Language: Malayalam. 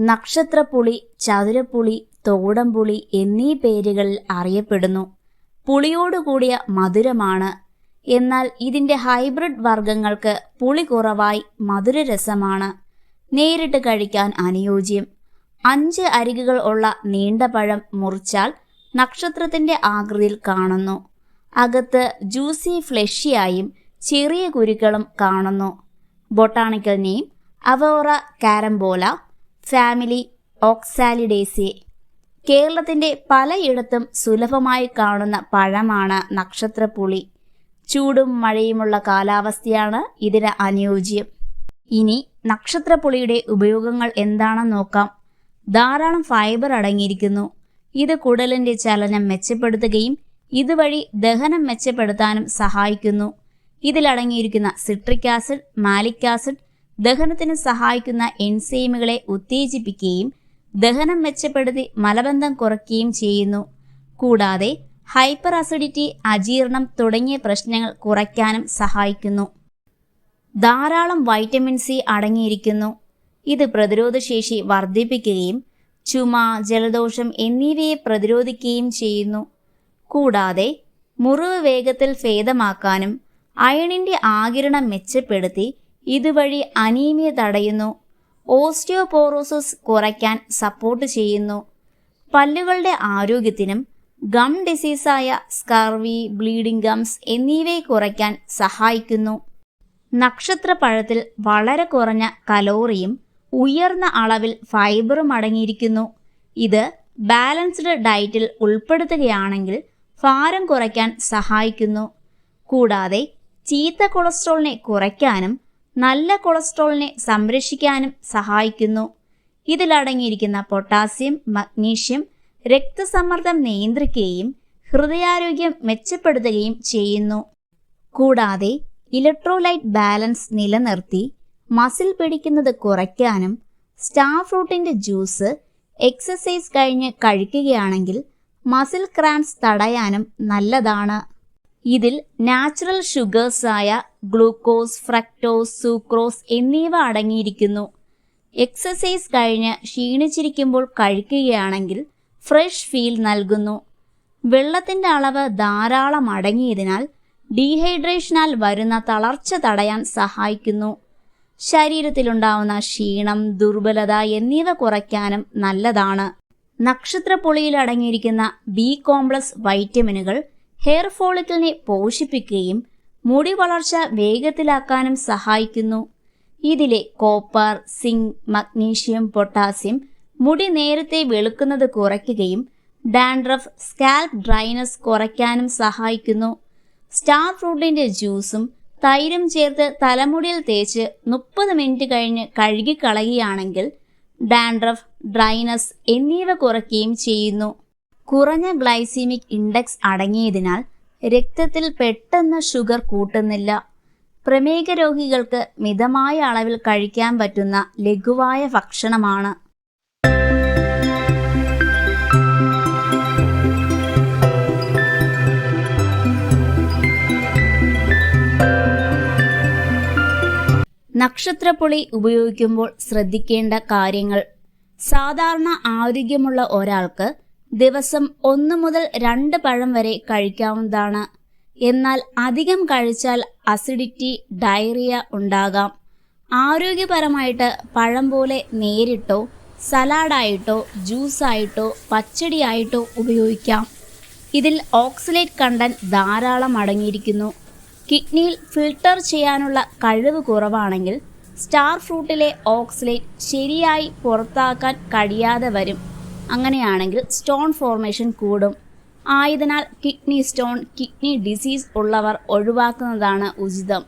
നക്ഷത്രപ്പുളി ചതുരപ്പുളി തോടംപുളി എന്നീ പേരുകളിൽ അറിയപ്പെടുന്നു. പുളിയോടുകൂടിയ മധുരമാണ്. എന്നാൽ ഇതിന്റെ ഹൈബ്രിഡ് വർഗങ്ങൾക്ക് പുളി കുറവായി മധുരരസമാണ്. നേരിട്ട് കഴിക്കാൻ അനുയോജ്യം. അഞ്ച് അരികുകൾ ഉള്ള നീണ്ട പഴം മുറിച്ചാൽ നക്ഷത്രത്തിന്റെ ആകൃതിയിൽ കാണുന്നു. അകത്ത് ജ്യൂസി ഫ്ലഷിയായും ചെറിയ കുരുക്കളും കാണുന്നു. Botanical name averrhoa carambola family oxalidaceae. കേരളത്തിന്റെ പലയിടത്തും സുലഭമായി കാണുന്ന പഴമാണ് നക്ഷത്രപ്പുളി. ചൂടും മഴയുമുള്ള കാലാവസ്ഥയാണ് ഇതിന് അനുയോജ്യം. ഇനി നക്ഷത്രപ്പുളിയുടെ ഉപയോഗങ്ങൾ എന്താണെന്ന് നോക്കാം. ധാരാളം ഫൈബർ അടങ്ങിയിരിക്കുന്നു. ഇത് കുടലിന്റെ ചലനം മെച്ചപ്പെടുത്തുകയും ഇതുവഴി ദഹനം മെച്ചപ്പെടുത്താനും സഹായിക്കുന്നു. ഇതിലടങ്ങിയിരിക്കുന്ന സിട്രിക് ആസിഡ് മാലിക് ആസിഡ് ദഹനത്തിന് സഹായിക്കുന്ന എൻസൈമുകളെ ഉത്തേജിപ്പിക്കുകയും ദഹനം മെച്ചപ്പെടുത്തി മലബന്ധം കുറയ്ക്കുകയും ചെയ്യുന്നു. കൂടാതെ ഹൈപ്പർ അസിഡിറ്റി അജീർണം തുടങ്ങിയ പ്രശ്നങ്ങൾ കുറയ്ക്കാനും സഹായിക്കുന്നു. ധാരാളം വൈറ്റമിൻ സി അടങ്ങിയിരിക്കുന്നു. ഇത് പ്രതിരോധശേഷി വർദ്ധിപ്പിക്കുകയും ചുമ ജലദോഷം എന്നിവയെ പ്രതിരോധിക്കുകയും ചെയ്യുന്നു. കൂടാതെ മുറിവ് വേഗത്തിൽ ഭേദമാക്കാനും അയണിന്റെ ആകിരണം മെച്ചപ്പെടുത്തി ഇതുവഴി അനീമിയ തടയുന്നു. ഓസ്റ്റിയോപോറോസിസ് കുറയ്ക്കാൻ സപ്പോർട്ട് ചെയ്യുന്നു. പല്ലുകളുടെ ആരോഗ്യത്തിനും ഗം ഡിസീസായ സ്കർവി ബ്ലീഡിംഗ് ഗംസ് എന്നിവയെ കുറയ്ക്കാൻ സഹായിക്കുന്നു. നക്ഷത്രപ്പഴത്തിൽ വളരെ കുറഞ്ഞ കലോറിയും ഉയർന്ന അളവിൽ ഫൈബറും അടങ്ങിയിരിക്കുന്നു. ഇത് ബാലൻസ്ഡ് ഡയറ്റിൽ ഉൾപ്പെടുത്തുകയാണെങ്കിൽ ഭാരം കുറയ്ക്കാൻ സഹായിക്കുന്നു. കൂടാതെ ചീത്ത കൊളസ്ട്രോളിനെ കുറയ്ക്കാനും നല്ല കൊളസ്ട്രോളിനെ സംരക്ഷിക്കാനും സഹായിക്കുന്നു. ഇതിലടങ്ങിയിരിക്കുന്ന പൊട്ടാസ്യം മഗ്നീഷ്യം രക്തസമ്മർദ്ദം നിയന്ത്രിക്കുകയും ഹൃദയാരോഗ്യം മെച്ചപ്പെടുത്തുകയും ചെയ്യുന്നു. കൂടാതെ ഇലക്ട്രോലൈറ്റ് ബാലൻസ് നിലനിർത്തി മസിൽ പിടിക്കുന്നത് കുറയ്ക്കാനും സ്റ്റാർ ഫ്രൂട്ടിന്റെ ജ്യൂസ് എക്സസൈസ് കഴിഞ്ഞ് കഴിക്കുകയാണെങ്കിൽ മസിൽ ക്രാംസ് തടയാനും നല്ലതാണ്. ഇതിൽ നാച്ചുറൽ ആയ ഗ്ലൂക്കോസ് ഫ്രക്ടോസ് സൂക്രോസ് എന്നിവ അടങ്ങിയിരിക്കുന്നു. എക്സസൈസ് കഴിഞ്ഞ് ക്ഷീണിച്ചിരിക്കുമ്പോൾ കഴിക്കുകയാണെങ്കിൽ ഫ്രഷ് ഫീൽ നൽകുന്നു. വെള്ളത്തിന്റെ അളവ് ധാരാളം അടങ്ങിയതിനാൽ ഡീഹൈഡ്രേഷനാൽ വരുന്ന തളർച്ച തടയാൻ സഹായിക്കുന്നു. ശരീരത്തിലുണ്ടാവുന്ന ക്ഷീണം ദുർബലത എന്നിവ കുറയ്ക്കാനും നല്ലതാണ്. നക്ഷത്രപ്പൊളിയിൽ അടങ്ങിയിരിക്കുന്ന ബി കോംപ്ലക്സ് വൈറ്റമിനുകൾ ഹെയർ ഫോളിക്കിളിനെ പോഷിപ്പിക്കുകയും മുടി വളർച്ച വേഗത്തിലാക്കാനും സഹായിക്കുന്നു. ഇതിലെ കോപ്പർ സിങ്ക് മഗ്നീഷ്യം പൊട്ടാസ്യം മുടി നേരത്തെ വെളുക്കുന്നത് കുറയ്ക്കുകയും ഡാൻഡ്രഫ് സ്കാൽപ് ഡ്രൈനസ് കുറയ്ക്കാനും സഹായിക്കുന്നു. സ്റ്റാർ ഫ്രൂട്ടിന്റെ ജ്യൂസും തൈരും ചേർത്ത് തലമുടിയിൽ തേച്ച് മുപ്പത് മിനിറ്റ് കഴിഞ്ഞ് കഴുകിക്കളയുകയാണെങ്കിൽ ഡാൻഡ്രഫ് ഡ്രൈനസ് എന്നിവ കുറയ്ക്കുകയും ചെയ്യുന്നു. കുറഞ്ഞ ഗ്ലൈസീമിക് ഇൻഡെക്സ് അടങ്ങിയതിനാൽ രക്തത്തിൽ പെട്ടെന്ന് ഷുഗർ കൂട്ടുന്നില്ല. പ്രമേഹ രോഗികൾക്ക് മിതമായ അളവിൽ കഴിക്കാൻ പറ്റുന്ന ലഘുവായ ഭക്ഷണമാണ്. നക്ഷത്രപ്പുളി ഉപയോഗിക്കുമ്പോൾ ശ്രദ്ധിക്കേണ്ട കാര്യങ്ങൾ. സാധാരണ ആരോഗ്യമുള്ള ഒരാൾക്ക് ദിവസം ഒന്ന് മുതൽ രണ്ട് പഴം വരെ കഴിക്കാവുന്നതാണ്. എന്നാൽ അധികം കഴിച്ചാൽ അസിഡിറ്റി ഡയറിയ ഉണ്ടാകാം. ആരോഗ്യപരമായിട്ട് പഴം പോലെ നേരിട്ടോ സലാഡായിട്ടോ ജ്യൂസായിട്ടോ പച്ചടിയായിട്ടോ ഉപയോഗിക്കാം. ഇതിൽ ഓക്സലേറ്റ് കണ്ടന്റ് ധാരാളം അടങ്ങിയിരിക്കുന്നു. കിഡ്നിയിൽ ഫിൽട്ടർ ചെയ്യാനുള്ള കഴിവ് കുറവാണെങ്കിൽ സ്റ്റാർ ഫ്രൂട്ടിലെ ഓക്സലേറ്റ് ശരിയായി പുറത്താക്കാൻ കഴിയാതെ വരും. അങ്ങനെയാണെങ്കിൽ സ്റ്റോൺ ഫോർമേഷൻ കൂടും. ആയതിനാൽ കിഡ്നി സ്റ്റോൺ കിഡ്നി ഡിസീസ് ഉള്ളവർ ഒഴിവാക്കുന്നതാണ് ഉചിതം.